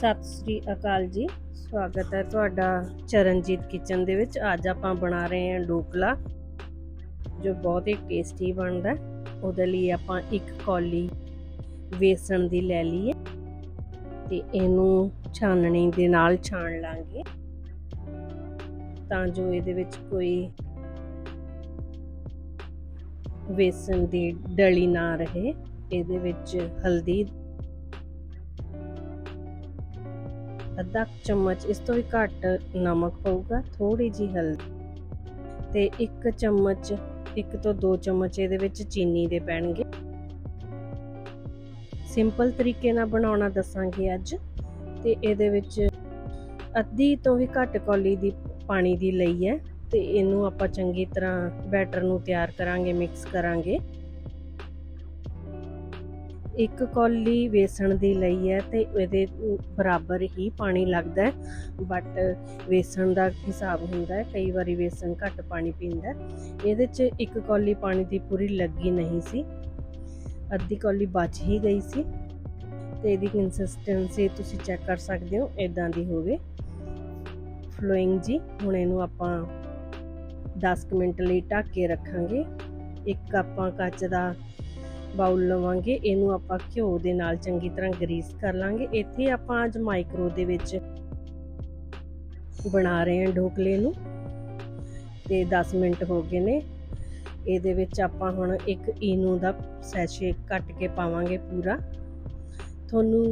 ਸਤਿ ਸ੍ਰੀ ਅਕਾਲ ਜੀ। ਸਵਾਗਤ ਹੈ ਤੁਹਾਡਾ ਚਰਨਜੀਤ ਕਿਚਨ ਦੇ ਵਿੱਚ। ਅੱਜ ਆਪਾਂ ਬਣਾ ਰਹੇ ਹਾਂ ਡੋਕਲਾ, ਜੋ ਬਹੁਤ ਹੀ ਟੇਸਟੀ ਬਣਦਾ ਉਹਦੇ ਲਈ ਆਪਾਂ ਇੱਕ ਕੌਲੀ ਵੇਸਣ ਦੀ ਲੈ ਲਈਏ ਤੇ ਇਹਨੂੰ ਛਾਨਣੀ ਦੇ ਨਾਲ ਛਾਣ ਲਾਂਗੇ। ਤਾਂ ਜੋ ਇਹਦੇ ਵਿੱਚ ਕੋਈ ਵੇਸਣ ਦੀ ਡਲੀ ਨਾ ਰਹੇ। ਇਹਦੇ ਵਿੱਚ ਹਲਦੀ ਅੱਧਾ ਚਮਚ ਇਸ ਤੋਂ ਵੀ ਘੱਟ ਨਮਕ ਪਊਗਾ ਥੋੜੀ ਜੀ ਹਲਦੀ ਤੇ ਇੱਕ ਚਮਚ, ਇੱਕ ਤੋਂ ਦੋ ਚਮਚ ਇਹਦੇ ਵਿੱਚ ਚੀਨੀ ਦੇ ਪੈਣਗੇ। ਸਿੰਪਲ ਤਰੀਕੇ ਨਾਲ ਬਣਾਉਣਾ ਦੱਸਾਂਗੇ ਅੱਜ ਤੇ ਇਹਦੇ ਵਿੱਚ ਅੱਧੀ ਤੋਂ ਵੀ ਘੱਟ ਕੌਲੀ ਦੀ ਪਾਣੀ ਦੀ ਲਈ ਹੈ ਤੇ ਇਹਨੂੰ ਆਪਾਂ ਚੰਗੀ ਤਰ੍ਹਾਂ ਬੈਟਰ ਨੂੰ ਤਿਆਰ ਕਰਾਂਗੇ, ਮਿਕਸ ਕਰਾਂਗੇ। ਇੱਕ ਕੌਲੀ ਵੇਸਣ ਦੀ ਲਈ ਹੈ ਤੇ ਇਹਦੇ ਬਰਾਬਰ ਹੀ ਪਾਣੀ ਲੱਗਦਾ ਹੈ ਬਟ ਵੇਸਣ ਦਾ ਹਿਸਾਬ ਹੁੰਦਾ ਹੈ, ਕਈ ਵਾਰੀ ਵੇਸਣ ਘੱਟ ਪਾਣੀ ਪੀਂਦਾ ਇਹਦੇ 'ਚ ਇੱਕ ਕੌਲੀ ਪਾਣੀ ਦੀ ਪੂਰੀ ਲੱਗੀ ਨਹੀਂ ਸੀ, ਅੱਧੀ ਕੌਲੀ ਬਚ ਹੀ ਗਈ ਸੀ ਤੇ ਇਹਦੀ ਕੰਸਿਸਟੈਂਸੀ ਤੁਸੀਂ ਚੈੱਕ ਕਰ ਸਕਦੇ ਹੋ ਇਦਾਂ ਦੀ ਹੋਵੇ। ਫਲੋਇੰਗ ਜੀ, ਹੁਣ ਇਹਨੂੰ ਆਪਾਂ 10 ਕੁ ਮਿੰਟ ਲਈ ਢੱਕ ਕੇ ਰੱਖਾਂਗੇ। ਇੱਕ ਆਪਾਂ ਕੱਚ ਦਾ ਬਾਉਲ ਲਵਾਂਗੇ, ਇਹਨੂੰ ਆਪਾਂ ਘਿਓ ਦੇ ਨਾਲ ਚੰਗੀ ਤਰ੍ਹਾਂ ਗਰੀਸ ਕਰ ਲਾਂਗੇ। ਇੱਥੇ ਆਪਾਂ ਅੱਜ ਮਾਈਕਰੋ ਦੇ ਵਿੱਚ ਬਣਾ ਰਹੇ ਹਾਂ ਢੋਕਲੇ ਨੂੰ। ਤੇ 10 ਮਿੰਟ ਹੋ ਗਏ ਨੇ। ਇਹਦੇ ਵਿੱਚ ਆਪਾਂ ਹੁਣ ਇੱਕ ਈਨੋ ਦਾ ਸੈਸ਼ੇ ਕੱਟ ਕੇ ਪਾਵਾਂਗੇ ਪੂਰਾ। ਤੁਹਾਨੂੰ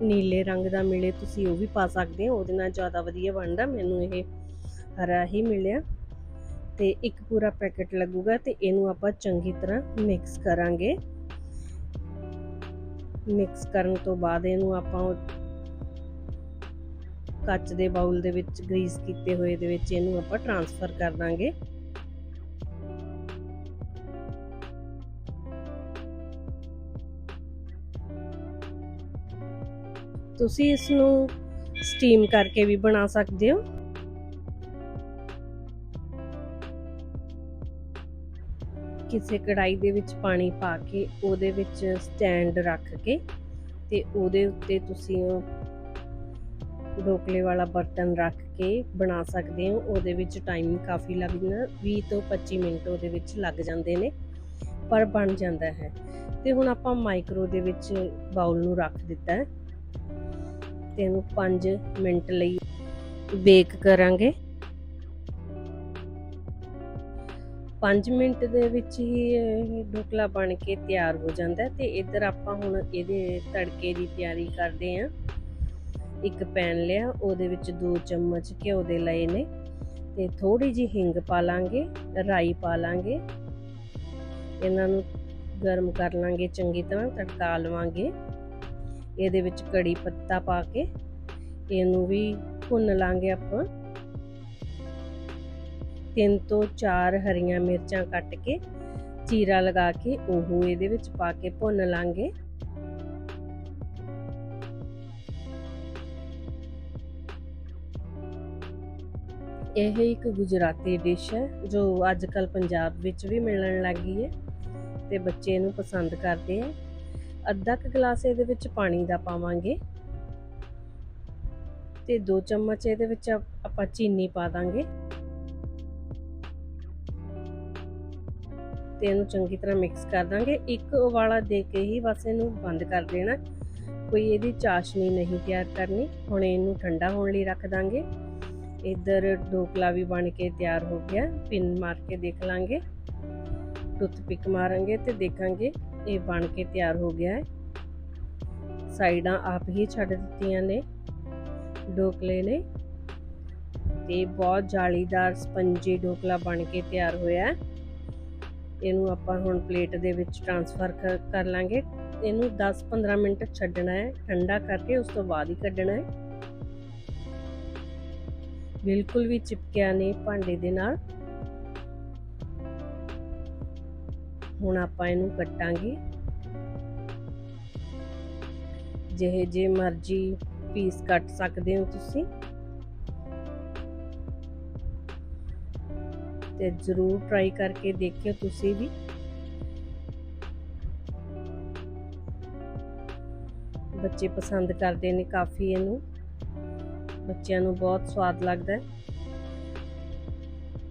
ਨੀਲੇ ਰੰਗ ਦਾ ਮਿਲੇ, ਤੁਸੀਂ ਉਹ ਵੀ ਪਾ ਸਕਦੇ ਹੋ। ਉਹਦੇ ਨਾਲ ਜ਼ਿਆਦਾ ਵਧੀਆ ਬਣਦਾ। ਮੈਨੂੰ ਇਹ ਹਰਾ ਹੀ ਮਿਲਿਆ। ਤੇ ਇੱਕ ਪੂਰਾ ਪੈਕੇਟ ਲੱਗੂਗਾ ਤੇ ਇਹਨੂੰ ਆਪਾਂ ਚੰਗੀ ਤਰ੍ਹਾਂ ਮਿਕਸ ਕਰਾਂਗੇ। ਮਿਕਸ ਕਰਨ ਤੋਂ ਬਾਅਦ ਇਹਨੂੰ ਆਪਾਂ ਕੱਚ ਦੇ ਬਾਉਲ ਦੇ ਵਿੱਚ ਗਰੀਸ ਕੀਤੇ ਹੋਏ ਦੇ ਵਿੱਚ ਇਹਨੂੰ ਆਪਾਂ ਟਰਾਂਸਫਰ ਕਰ ਦਾਂਗੇ। ਤੁਸੀਂ ਇਸ ਨੂੰ ਸਟੀਮ ਕਰਕੇ ਵੀ ਬਣਾ ਸਕਦੇ ਹੋ। ਕਿਸੇ ਕੜਾਈ ਦੇ ਵਿੱਚ ਪਾਣੀ ਪਾ ਕੇ ਉਹਦੇ ਵਿੱਚ ਸਟੈਂਡ ਰੱਖ ਕੇ ਤੇ ਉਹਦੇ ਉੱਤੇ ਤੁਸੀਂ ਉਹ ਢੋਕਲੇ ਵਾਲਾ ਬਰਤਨ ਰੱਖ ਕੇ ਬਣਾ ਸਕਦੇ ਹੋ। ਉਹਦੇ ਵਿੱਚ ਟਾਈਮ ਕਾਫੀ ਲੱਗਦਾ 20 ਤੋਂ 25 ਮਿੰਟ ਉਹਦੇ ਵਿੱਚ ਲੱਗ ਜਾਂਦੇ ਨੇ, ਪਰ ਬਣ ਜਾਂਦਾ ਹੈ। ਤੇ ਹੁਣ ਆਪਾਂ ਮਾਈਕਰੋ ਦੇ ਵਿੱਚ ਬਾਉਲ ਨੂੰ ਰੱਖ ਦਿੱਤਾ ਹੈ। ਤੇ ਇਹਨੂੰ 5 ਮਿੰਟ ਲਈ ਬੇਕ ਕਰਾਂਗੇ। 5 ਮਿੰਟ ਦੇ ਵਿੱਚ ਹੀ ਇਹ ਢੋਕਲਾ ਬਣ ਕੇ ਤਿਆਰ ਹੋ ਜਾਂਦਾ ਹੈ ਤੇ ਇੱਧਰ ਆਪਾਂ ਹੁਣ ਇਹਦੇ ਤੜਕੇ ਦੀ ਤਿਆਰੀ ਕਰਦੇ ਆਂ ਇੱਕ ਪੈਨ ਲਿਆ, ਉਹਦੇ ਵਿੱਚ 2 ਚਮਚ ਘਿਓ ਦੇ ਲਏ ਨੇ ਤੇ ਥੋੜੀ ਜੀ ਹਿੰਗ ਪਾ ਲਾਂਗੇ, ਰਾਈ ਪਾ ਲਾਂਗੇ। ਇਹਨਾਂ ਨੂੰ ਗਰਮ ਕਰ ਲਾਂਗੇ ਚੰਗੀ ਤਰ੍ਹਾਂ, ਤੜਕਾ ਲਵਾਂਗੇ। ਇਹਦੇ ਵਿੱਚ ਕੜੀ ਪੱਤਾ ਪਾ ਕੇ ਇਹਨੂੰ ਵੀ ਭੁੰਨ ਲਾਂਗੇ ਆਪਾਂ। ਤਿੰਨ ਤੋਂ ਚਾਰ ਹਰੀਆਂ ਮਿਰਚਾਂ ਕੱਟ ਕੇ ਚੀਰਾ ਲਗਾ ਕੇ ਉਹ ਇਹਦੇ ਵਿੱਚ ਪਾ ਕੇ ਭੁੰਨ ਲਾਂਗੇ। ਇਹ ਇੱਕ ਗੁਜਰਾਤੀ ਡਿਸ਼ ਹੈ, ਜੋ ਅੱਜ ਕੱਲ ਪੰਜਾਬ ਵਿੱਚ ਵੀ ਮਿਲਣ ਲੱਗ ਗਈ ਹੈ ਤੇ ਬੱਚੇ ਇਹਨੂੰ ਪਸੰਦ ਕਰਦੇ ਆ। ਅੱਧਾ ਕੁ ਗਲਾਸ ਇਹਦੇ ਵਿੱਚ ਪਾਣੀ ਦਾ ਪਾਵਾਂਗੇ ਤੇ 2 ਚਮਚ ਇਹਦੇ ਵਿੱਚ ਆਪਾਂ ਚੀਨੀ ਪਾ ਦਾਂਗੇ। ਤੇ ਇਹਨੂੰ ਚੰਗੀ ਤਰ੍ਹਾਂ ਮਿਕਸ ਕਰ ਦਾਂਗੇ। ਇੱਕ ਉਬਾਲਾ ਦੇ ਕੇ ਹੀ ਬਸ ਇਹਨੂੰ ਬੰਦ ਕਰ ਦੇਣਾ। ਕੋਈ ਇਹਦੀ ਚਾਸ਼ਨੀ ਨਹੀਂ ਤਿਆਰ ਕਰਨੀ। ਹੁਣ ਇਹਨੂੰ ਠੰਡਾ ਹੋਣ ਲਈ ਰੱਖ ਦਾਂਗੇ। ਇੱਧਰ ਢੋਕਲਾ ਵੀ ਬਣ ਕੇ ਤਿਆਰ ਹੋ ਗਿਆ। ਪਿੰਨ ਮਾਰ ਕੇ ਦੇਖ ਲਾਂਗੇ। ਟੁੱਥ ਪਿਕ ਮਾਰਾਂਗੇ ਤੇ ਦੇਖਾਂਗੇ ਇਹ ਬਣ ਕੇ ਤਿਆਰ ਹੋ ਗਿਆ ਹੈ। ਸਾਈਡਾਂ ਆਪ ਹੀ ਛੱਡ ਦਿੱਤੀਆਂ ਨੇ। ਢੋਕਲੇ ਨੇ। ਤੇ ਬਹੁਤ ਜਾਲੀਦਾਰ ਸਪੰਜੀ ਢੋਕਲਾ ਬਣ ਕੇ ਤਿਆਰ ਹੋਇਆ ਹੈ। ਇਹਨੂੰ ਆਪਾਂ ਹੁਣ ਪਲੇਟ ਦੇ ਵਿੱਚ ਟ੍ਰਾਂਸਫਰ ਕਰ ਲਾਂਗੇ। ਇਹਨੂੰ 10-15 ਮਿੰਟ ਛੱਡਣਾ ਹੈ, ਠੰਡਾ ਕਰਕੇ ਉਸ ਤੋਂ ਬਾਅਦ ਹੀ ਕੱਢਣਾ ਹੈ। ਬਿਲਕੁਲ ਵੀ ਚਿਪਕਿਆ ਨਹੀਂ ਭਾਂਡੇ ਦੇ ਨਾਲ। ਹੁਣ ਆਪਾਂ ਇਹਨੂੰ ਕੱਟਾਂਗੇ। ਜਿਹੇ ਜੇ ਮਰਜ਼ੀ ਪੀਸ ਕੱਟ ਸਕਦੇ ਹੋ ਤੁਸੀਂ। ਤੇ ਜ਼ਰੂਰ ਟਰਾਈ ਕਰਕੇ ਦੇਖਿਓ ਤੁਸੀਂ ਵੀ। ਬੱਚੇ ਪਸੰਦ ਕਰਦੇ ਨੇ ਕਾਫੀ ਇਹਨੂੰ। ਬੱਚਿਆਂ ਨੂੰ ਬਹੁਤ ਸਵਾਦ ਲੱਗਦਾ ਹੈ।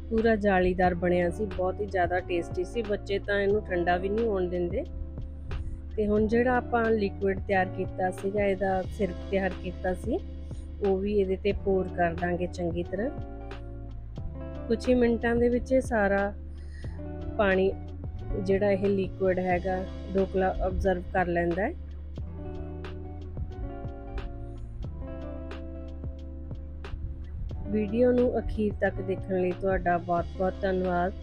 ਪੂਰਾ ਜਾਲੀਦਾਰ ਬਣਿਆ ਸੀ, ਬਹੁਤ ਹੀ ਜ਼ਿਆਦਾ ਟੇਸਟੀ ਸੀ। ਬੱਚੇ ਤਾਂ ਇਹਨੂੰ ਠੰਡਾ ਵੀ ਨਹੀਂ ਹੋਣ ਦਿੰਦੇ। ਤੇ ਹੁਣ ਜਿਹੜਾ ਆਪਾਂ ਲਿਕੁਇਡ ਤਿਆਰ ਕੀਤਾ ਸੀਗਾ, ਇਹਦਾ ਸਿਰਪ ਤਿਆਰ ਕੀਤਾ ਸੀ, ਉਹ ਵੀ ਇਹਦੇ ਤੇ ਪੋਰ ਕਰ ਦਾਂਗੇ ਚੰਗੀ ਤਰ੍ਹਾਂ। ਕੁਝ ਹੀ ਮਿੰਟਾਂ ਦੇ ਵਿੱਚ ਇਹ ਸਾਰਾ ਪਾਣੀ, ਜਿਹੜਾ ਇਹ ਲਿਕੁਇਡ ਹੈਗਾ ਢੋਕਲਾ ਅਬਜ਼ਰਵ ਕਰ ਲੈਂਦਾ ਹੈ। ਵੀਡੀਓ ਨੂੰ ਅਖੀਰ ਤੱਕ ਦੇਖਣ ਲਈ ਤੁਹਾਡਾ ਬਹੁਤ-ਬਹੁਤ ਧੰਨਵਾਦ।